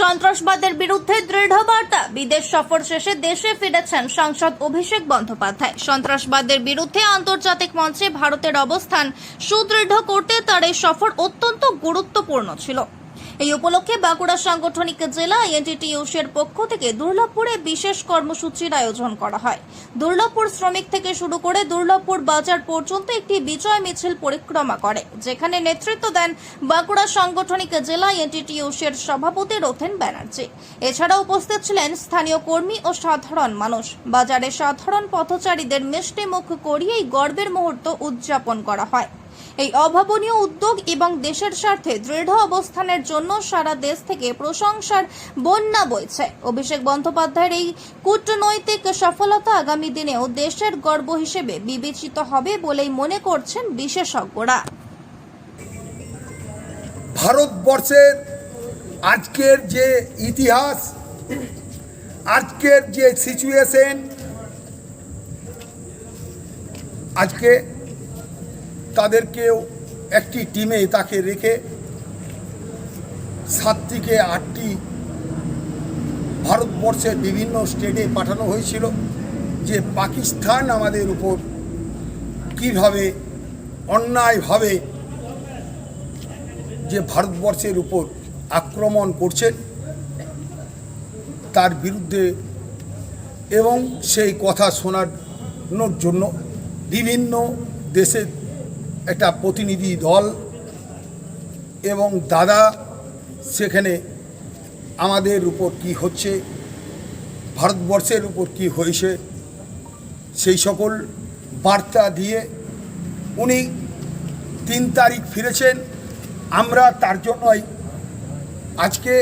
সন্ত্রাসবাদের বিরুদ্ধে দৃঢ় বার্তা। বিদেশ সফর শেষে দেশে ফিরেছেন সাংসদ অভিষেক বন্দ্যোপাধ্যায়। সন্ত্রাসবাদের বিরুদ্ধে আন্তর্জাতিক মঞ্চে ভারতের অবস্থান সুদৃঢ় করতে তার এই সফর অত্যন্ত গুরুত্বপূর্ণ ছিল। এই উপলক্ষে বাঁকুড়া সাংগঠনিক জেলা এনটিটিউসির পক্ষ থেকে দুর্লভপুরে বিশেষ কর্মসূচির আয়োজন করা হয়। দুর্লভপুর শ্রমিক থেকে শুরু করে দুর্লভপুর বাজার পর্যন্ত একটি বিজয় মিছিল পরিক্রমা করে, যেখানে নেতৃত্ব দেন বাঁকুড়া সাংগঠনিক জেলা এনটিটিউসির সভাপতি রথেন ব্যানার্জি। এছাড়া উপস্থিত ছিলেন স্থানীয় কর্মী ও সাধারণ মানুষ। বাজারে সাধারণ পথচারীদের মিষ্টি মুখ করিয়ে এই গর্বের মুহূর্ত উদযাপন করা হয়। এই অভাবনীয় উদ্যোগ এবং দেশের স্বার্থে দৃঢ় অবস্থানের জন্য সারা দেশ থেকে প্রশংসার বন্যা বইছে। অভিষেক বন্দ্যোপাধ্যায়ের এই কূটনৈতিক সফলতা আগামী দিনেও দেশের গর্ব হিসেবে বিবেচিত হবে বলেই মনে করছেন বিশেষজ্ঞরা। ভারতবর্ষের আজকের যে ইতিহাস, আজকের যে সিচুয়েশন আজকে তাদেরকেও একটি টিমে তাকে রেখে সাত থেকে আটটি ভারতবর্ষের বিভিন্ন স্টেটে পাঠানো হয়েছিল যে পাকিস্তান আমাদের উপর কীভাবে অন্যায়ভাবে যে ভারতবর্ষের উপর আক্রমণ করছেন তার বিরুদ্ধে এবং সেই কথা শোনানোর জন্য বিভিন্ন দেশের একটা প্রতিনিধি দল এবং দাদা সেখানে আমাদের উপর কি হচ্ছে, ভারতবর্ষের উপর কি হয়েছে, সেই সকল বার্তা দিয়ে উনি তিন তারিখ ফিরেছেন। আমরা তার জন্যই আজকে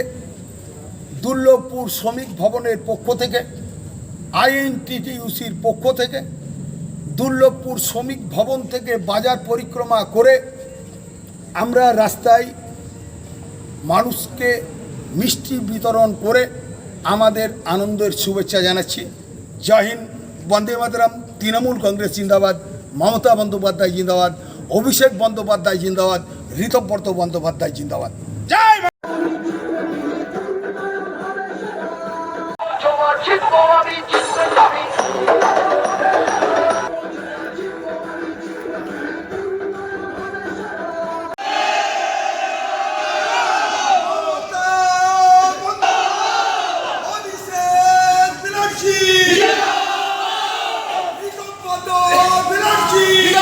দুর্লভপুর শ্রমিক ভবনের পক্ষ থেকে, আইএনটিটিউসির পক্ষ থেকে দুর্লভপুর শ্রমিক ভবন থেকে বাজার পরিক্রমা করে আমরা রাস্তায় মানুষকে মিষ্টি বিতরণ করে আমাদের আনন্দের শুভেচ্ছা জানাচ্ছি। জয় হিন্দ, বন্দে মাতরম, তৃণমূল কংগ্রেস জিন্দাবাদ, মমতা বন্দ্যোপাধ্যায় জিন্দাবাদ, অভিষেক বন্দ্যোপাধ্যায় জিন্দাবাদ, ঋতব্রত বন্দ্যোপাধ্যায় জিন্দাবাদ। জয় ভক্ত বিলাসী